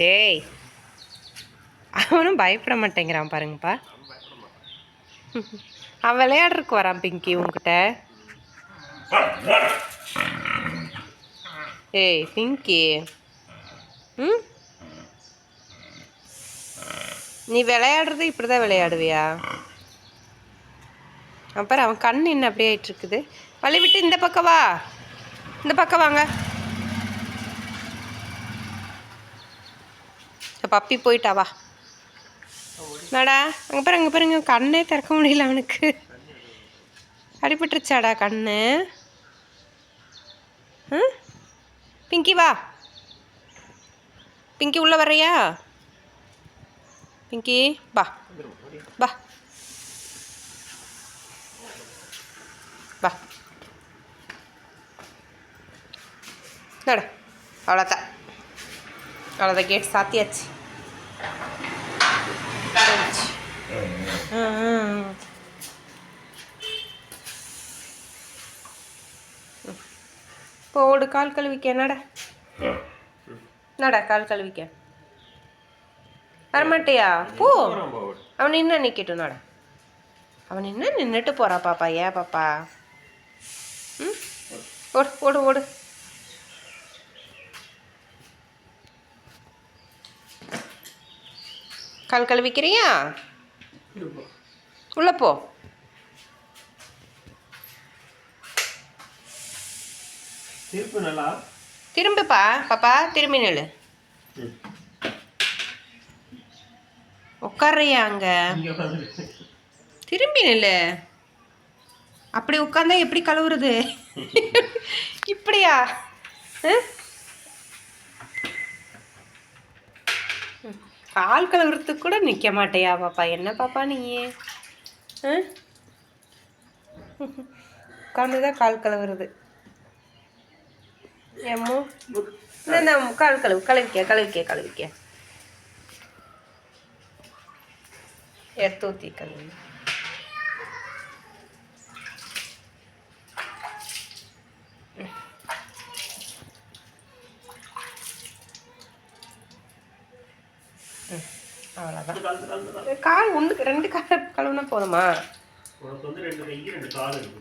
டேய். அவனும் பயப்பட மாட்டேங்கிறான் பாருங்கப்பா. அவன் விளையாடுறதுக்கு வரான் பிங்கி உங்ககிட்ட ஏய் பிங்கி. ம்? நீ விளையாடுறது இப்படி தான் விளையாடுவியா? அப்புறம் அவன் கண் என்ன அப்படியே ஆயிட்டு இருக்குது வழி விட்டு இந்த பக்கம் வா. இந்த பக்கம் வாங்க. பப்பி போயிட்டா வா. நாடா அங்கே பாரு அங்கே பாருங்க கண்ணே திறக்க முடியல அவனுக்கு. அடிபட்டுருச்சாடா கண்ணு. பிங்கி வா. பிங்கி உள்ள வர்றியா? பிங்கி வா. வா. வா. நட அவ்வளோதான் அவ்வளோதான் கேட் சாத்தியாச்சு போயிடுச்சு. ஆ, ஆ, ஆ. இப்போ ஓடு கால் கழுவிக்க நட. நட கால் கழுவிக்க. வரமாட்டியா? போ. அவன் நின்று நிற்கட்டும் நட. அவன் நின்று நின்றுட்டு போறா பாப்பா. ஏன் பாப்பா? ம்? ஓடு ஓடு ஓடு. கால் கழுவிக்கிறியா? உள்ள போ. திரும்புப்பா பாப்பா திரும்பி நில்லு. உட்கார்றியா அங்க? திரும்பி நில்லு. அப்படி உட்காந்தா எப்படி கழுவுறது? இப்படியா? அஹ்? கால் கழுவுறதுக்கு கூட நிற்க மாட்டேயா பாப்பா. என்ன பாப்பா நீ? உட்காந்து தான் கால் கழுவுறது. ஏமோ என்ன கால் கழுவு கழுவிக்க கழுவிக்க கழுவிக்க. எடுத்து ஊற்றி கழுவு அவ்வளோதான் கால் ஒன்று ரெண்டு கால். கழுவுனா போதுமா? உனக்கு வந்து ரெண்டு கை ரெண்டு கால் இருக்கு.